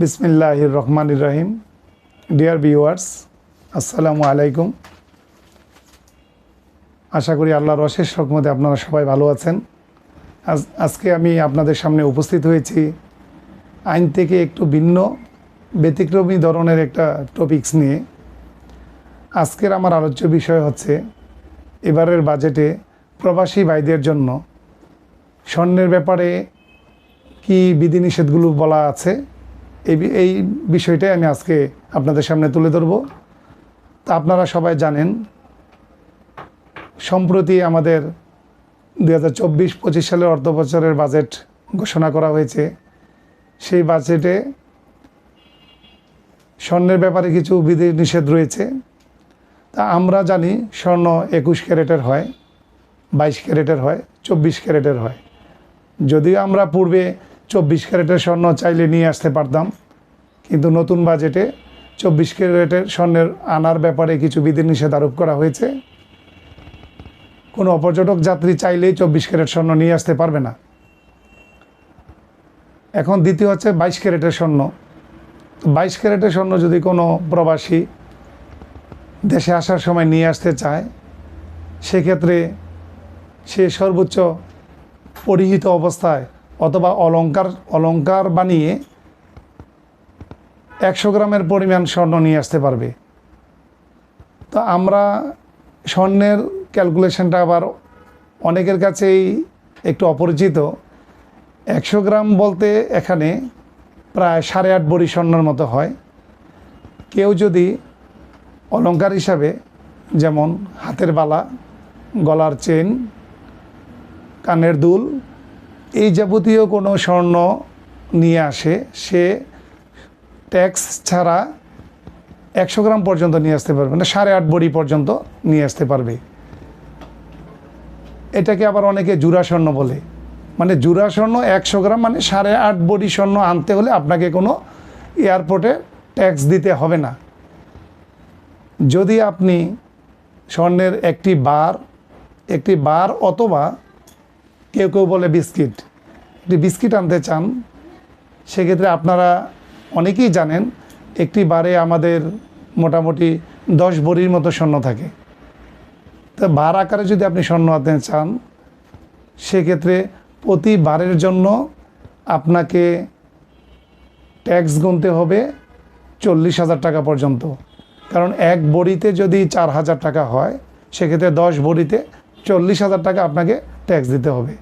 বিসমিল্লাহির রহমান রহিম dear viewers আসসালামু আলাইকুম। আশা করি আল্লাহর অশেষ রকমতে আপনারা সবাই ভালো আছেন। আজ আজকে আমি আপনাদের সামনে উপস্থিত হয়েছি আইন থেকে একটু ভিন্ন, ব্যতিক্রমী ধরনের একটা টপিকস নিয়ে। আজকের আমার আলোচ্য বিষয় হচ্ছে, এবারের বাজেটে প্রবাসী ভাইদের জন্য স্বর্ণের ব্যাপারে কি বিধিনিষেধগুলো বলা আছে? এই এই বিষয়টাই আমি আজকে আপনাদের সামনে তুলে ধরব। তা আপনারা সবাই জানেন, সম্প্রতি আমাদের দু হাজার চব্বিশ পঁচিশ সালের অর্থ বছরের বাজেট ঘোষণা করা হয়েছে। সেই বাজেটে স্বর্ণের ব্যাপারে কিছু বিধি নিষেধ রয়েছে। তা আমরা জানি স্বর্ণ একুশ ক্যারেটের হয়, বাইশ ক্যারেটের হয়, চব্বিশ ক্যারেটের হয়। যদিও আমরা পূর্বে চব্বিশ ক্যারেটের স্বর্ণ চাইলে নিয়ে আসতে পারতাম। কিন্তু নতুন বাজেটে চব্বিশ ক্যারেটের স্বর্ণের আনার ব্যাপারে কিছু বিধিনিষেধ আরোপ করা হয়েছে। কোনো পর্যটক যাত্রী চাইলেই চব্বিশ ক্যারেট স্বর্ণ নিয়ে আসতে পারবে না। এখন দ্বিতীয় হচ্ছে বাইশ ক্যারেটের স্বর্ণ। বাইশ ক্যারেটের স্বর্ণ যদি কোনো প্রবাসী দেশে আসার সময় নিয়ে আসতে চায়, সেক্ষেত্রে সে সর্বোচ্চ পরিহিত অবস্থায় অথবা অলংকার অলঙ্কার বানিয়ে একশো গ্রামের পরিমাণ স্বর্ণ নিয়ে আসতে পারবে। তো আমরা স্বর্ণের ক্যালকুলেশনটা আবার অনেকের কাছেই একটু অপরিচিত। একশো গ্রাম বলতে এখানে প্রায় সাড়ে আট বড়ি স্বর্ণের মতো হয়। কেউ যদি অলঙ্কার হিসাবে যেমন হাতের বালা, গলার চেন, কানের দুল এই যাবতীয় কোনো স্বর্ণ নিয়ে আসে, সে ট্যাক্স ছাড়া একশো গ্রাম পর্যন্ত নিয়ে আসতে পারবে না, সাড়ে আট বড়ি পর্যন্ত নিয়ে আসতে পারবে। এটাকে আবার অনেকে জুরা স্বর্ণ বলে। মানে জুরা স্বর্ণ একশো গ্রাম মানে সাড়ে আট বড়ি স্বর্ণ আনতে হলে আপনাকে কোনো এয়ারপোর্টে ট্যাক্স দিতে হবে না। যদি আপনি স্বর্ণের একটি বার একটি বার অথবা কেউ কেউ বলে বিস্কিট একটি বিস্কিট আনতে চান, সেক্ষেত্রে আপনারা অনেকেই জানেন একটি বারে আমাদের মোটামুটি দশ বড়ির মতো স্বর্ণ থাকে। তো বার আকারে যদি আপনি স্বর্ণ আনতে চান, সেক্ষেত্রে প্রতি বারের জন্য আপনাকে ট্যাক্স গুনতে হবে চল্লিশ হাজার টাকা পর্যন্ত। কারণ এক বড়িতে যদি চার হাজার টাকা হয়, সেক্ষেত্রে দশ বড়িতে চল্লিশ হাজার টাকা আপনাকে ট্যাক্স দিতে হবে।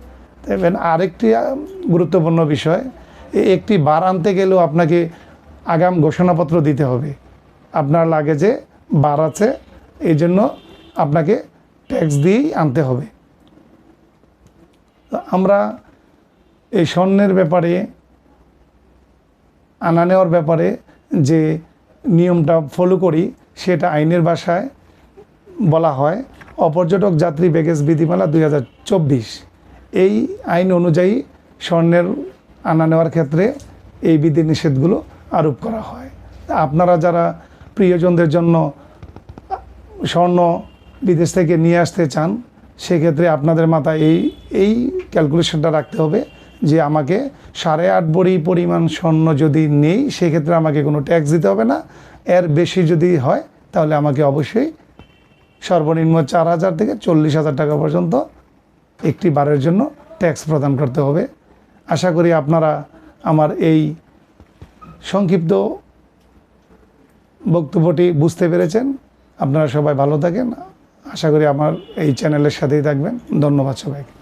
দেখবেন, আরেকটি গুরুত্বপূর্ণ বিষয় একটি বার আনতে গেলেও আপনাকে আগাম ঘোষণাপত্র দিতে হবে। আপনার লাগেজে বার আছে এই জন্য আপনাকে ট্যাক্স দিয়েই আনতে হবে। আমরা এই স্বর্ণের ব্যাপারে, আনা নেওয়ার ব্যাপারে যে নিয়মটা ফলো করি, সেটা আইনের ভাষায় বলা হয়। অপর্যটক যাত্রী ব্যাগেজ বিধিমালা দুই হাজার চব্বিশ। এই আইন অনুযায়ী স্বর্ণের আনা নেওয়ার ক্ষেত্রে এই বিধিনিষেধগুলো আরোপ করা হয়। আপনারা যারা প্রিয়জনদের জন্য স্বর্ণ বিদেশ থেকে নিয়ে আসতে চান, সেক্ষেত্রে আপনাদের মাথায় এই এই ক্যালকুলেশনটা রাখতে হবে যে আমাকে সাড়ে আট বড়ি পরিমাণ স্বর্ণ যদি নেই, সেক্ষেত্রে আমাকে কোনো ট্যাক্স দিতে হবে না। এর বেশি যদি হয়, তাহলে আমাকে অবশ্যই সর্বনিম্ন চার হাজার থেকে চল্লিশ হাজার টাকা পর্যন্ত একটি বারের জন্য ট্যাক্স প্রদান করতে হবে। আশা করি আপনারা আমার এই সংক্ষিপ্ত বক্তব্যটি বুঝতে পেরেছেন। আপনারা সবাই ভালো থাকেন। আশা করি আমার এই চ্যানেলের সাথেই থাকবেন। ধন্যবাদ সবাইকে।